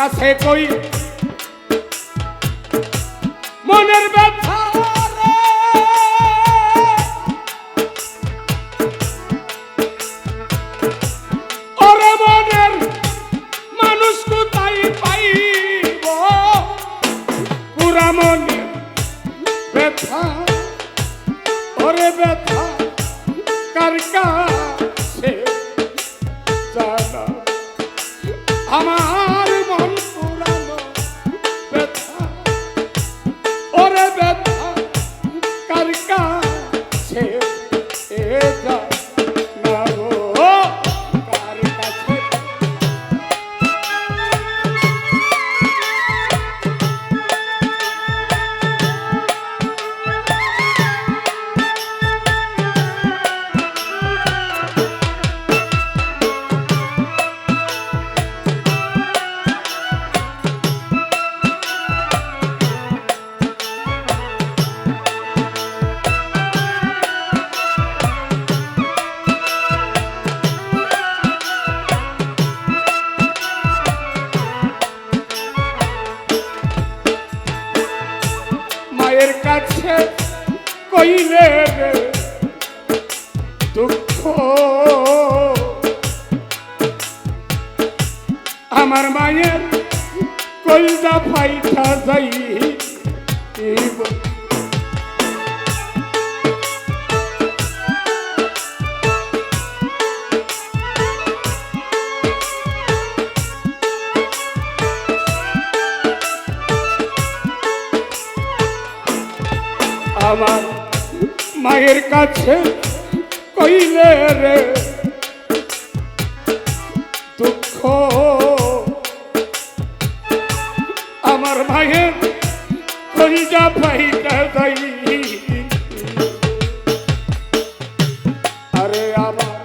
কাছে কই? মনের ব্যথা ব্যথা। ওরে ব্যথা কার কাছে রে দুঃখ আমার মায়ের কলজা ফাইটা যাই মায়ের কাছে কইলে রে দুঃখ আমার মায়ের কইজা পাইটা যাই আরে আমার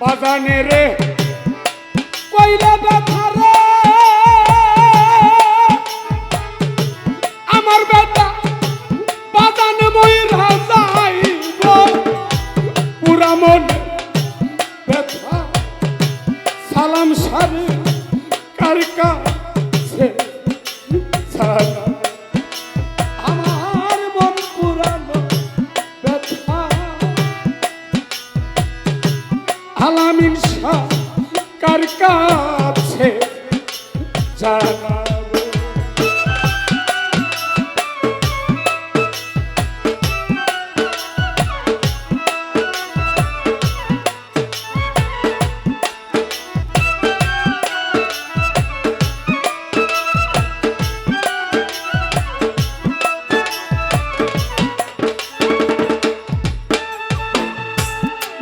বাগানে রে কাছে জানাব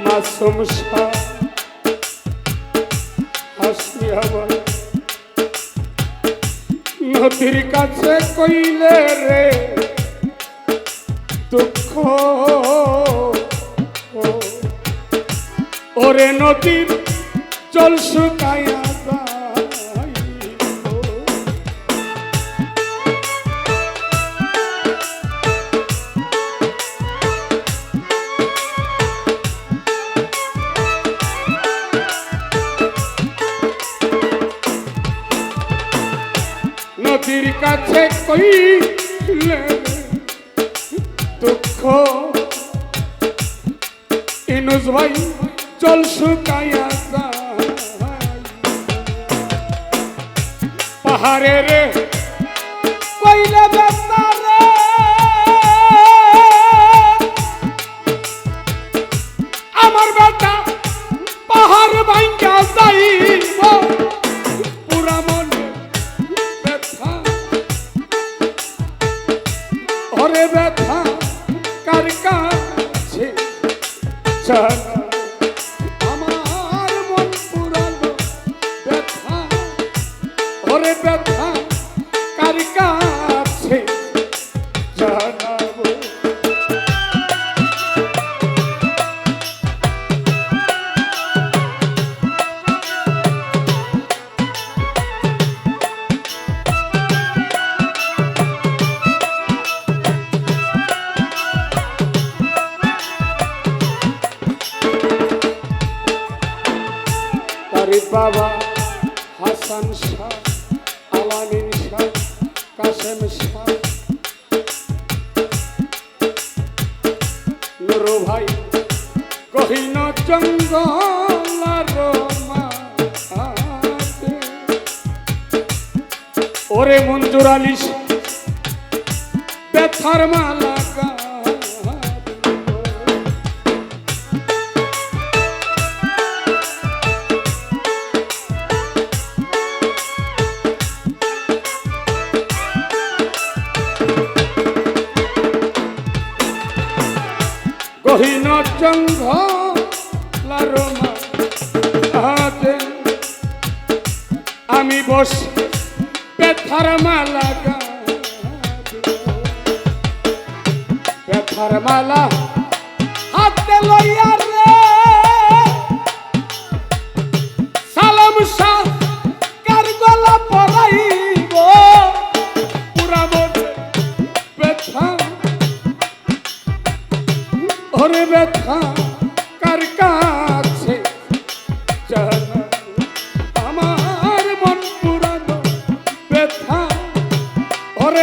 মাসুম শাহ নদীর কাছে কইলে রে দুঃখ। ওরে নদীর জল শুকাইয়া কাছে কইলে দুঃখ। ইনুস ভাই জল শুকাইয়া যায়। ওরে ব্যথা কার কাছে? আমার মন পুরানো ব্যথা ওরে ব্যথা কার কাছে বাবা, হাসান শাহ আলামিন শাহ, কাশেম শাহ। নুরু ভাই কহিন চন্দ ওরে মঞ্জুর আলিস ব্যথার মালা গহীন জঙ্গলার মাঝে আমি বস ব্যথার মালা ব্যথার মালা হাতে লইয়া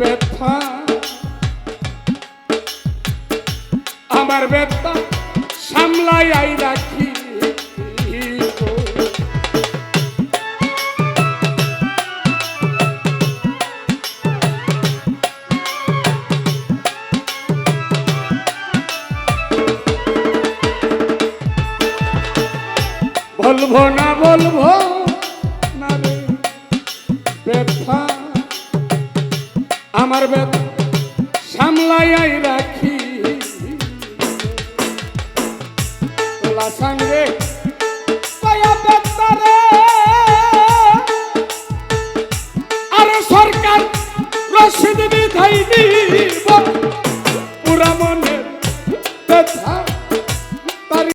ব্যথা আমার ব্যথা সামলাই আই রাখি। বলব না বলব না রে ব্যথা আমার বেদ সামলাই রাখি। তোলা সঙ্গে আর সরকার রসিদ বিধাই দিব পুরা মন